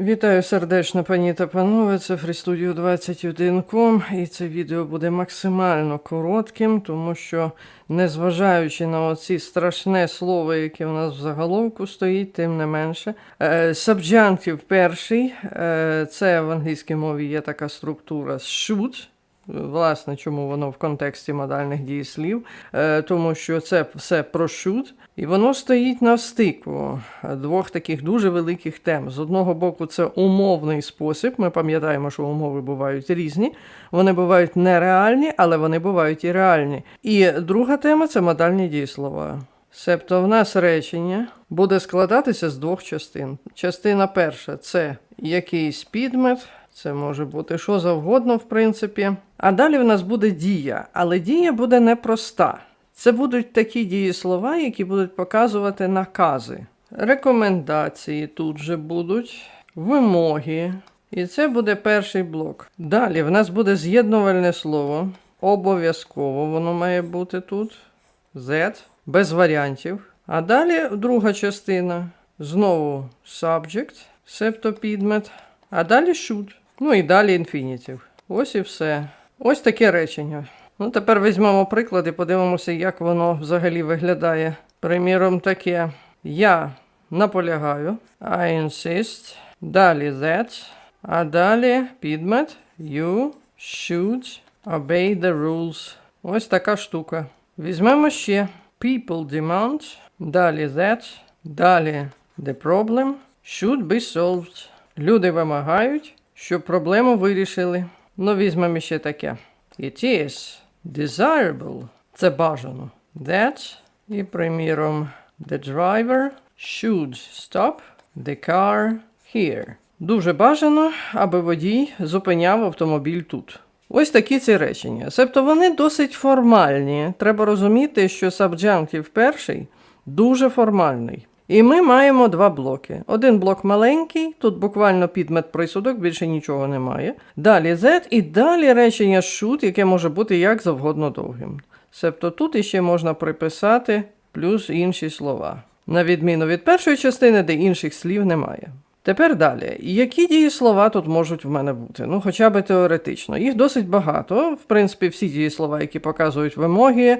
Вітаю сердечно, пані та панове. Це FreeStudio 21.com і це відео буде максимально коротким, тому що, незважаючи на оці страшне слово, яке в нас в заголовку стоїть, тим не менше. Subjunctive перший, е, це в англійській мові є така структура should. Власне, чому воно в контексті модальних дієслів, Е, тому що це все про should, і воно стоїть на стику двох таких дуже великих тем. З одного боку, це умовний спосіб. Ми пам'ятаємо, що умови бувають різні. Вони бувають нереальні, але вони бувають і реальні. І друга тема це модальні дієслова. Себто в нас речення буде складатися з двох частин. Частина перша це якийсь підмет, це може бути що завгодно, в принципі. А далі в нас буде дія, але дія буде непроста. Це будуть такі дієслова, які будуть показувати накази. Рекомендації тут же будуть, вимоги. І це буде перший блок. Далі в нас буде з'єднувальне слово. Обов'язково воно має бути тут. Z, без варіантів. А далі друга частина. Знову subject, себто підмет. А далі should. Ну і далі infinitive. Ось і все. Ось таке речення. Ну, тепер візьмемо приклад і подивимося, як воно взагалі виглядає. Приміром, таке. Я наполягаю. I insist. Далі that. А далі підмет. You should obey the rules. Ось така штука. Візьмемо ще. People demand. Далі that. Далі the problem should be solved. Люди вимагають, щоб проблему вирішили. Ну, візьмемо ще таке. It is desirable. Це бажано. That. І, приміром, the driver should stop the car here. Дуже бажано, аби водій зупиняв автомобіль тут. Ось такі ці речення. Себто вони досить формальні. Треба розуміти, що subjunctive перший дуже формальний. І ми маємо два блоки. Один блок маленький, тут буквально підмет присудок, більше нічого немає. Далі Z і далі речення should, яке може бути як завгодно довгим. Себто тут іще можна приписати плюс інші слова. На відміну від першої частини, де інших слів немає. Тепер далі. Які дієслова тут можуть в мене бути? Ну, хоча б теоретично. Їх досить багато. В принципі, всі дієслова, які показують вимоги,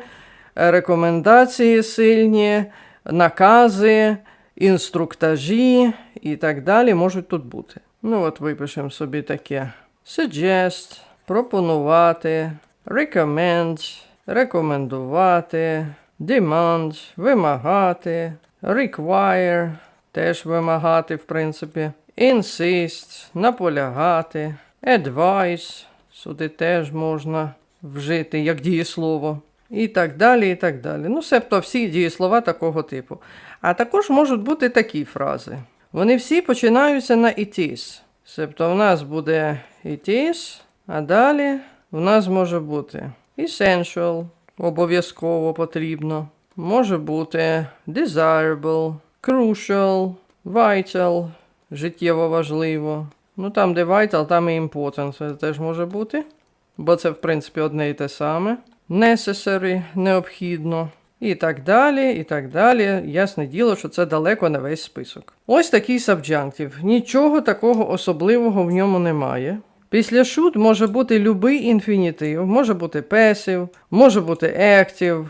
рекомендації сильні, накази, інструктажі і так далі можуть тут бути. Ну, от випишемо собі таке: suggest, пропонувати, recommend, рекомендувати, demand, вимагати, require, теж вимагати, в принципі, insist, наполягати, advise, сюди теж можна вжити як дієслово. І так далі, і так далі. Ну, себто всі дієслова такого типу. А також можуть бути такі фрази. Вони всі починаються на it is. Себто в нас буде it is, а далі в нас може бути essential, обов'язково потрібно. Може бути desirable, crucial, vital, життєво важливо. Ну там, де vital, там і important, це теж може бути. Бо це, в принципі, одне і те саме. Necessary, необхідно. І так далі, і так далі. Ясне діло, що це далеко не весь список. Ось такий сабджанктів. Нічого такого особливого в ньому немає. Після should може бути любий інфінітив, може бути passive, може бути active.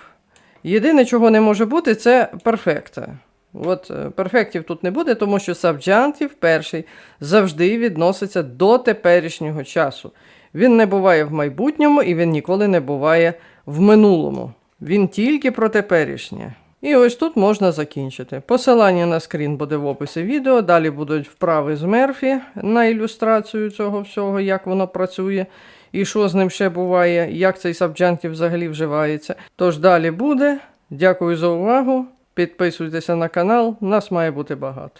Єдине, чого не може бути, це перфекта. От е, перфектів тут не буде, тому що сабджантів перший завжди відноситься до теперішнього часу. Він не буває в майбутньому і він ніколи не буває в минулому. Він тільки про теперішнє. І ось тут можна закінчити. Посилання на скрін буде в описі відео. Далі будуть вправи з Мерфі на ілюстрацію цього всього, як воно працює і що з ним ще буває, як цей сабджанків взагалі вживається. Тож далі буде. Дякую за увагу. Підписуйтеся на канал, нас має бути багато.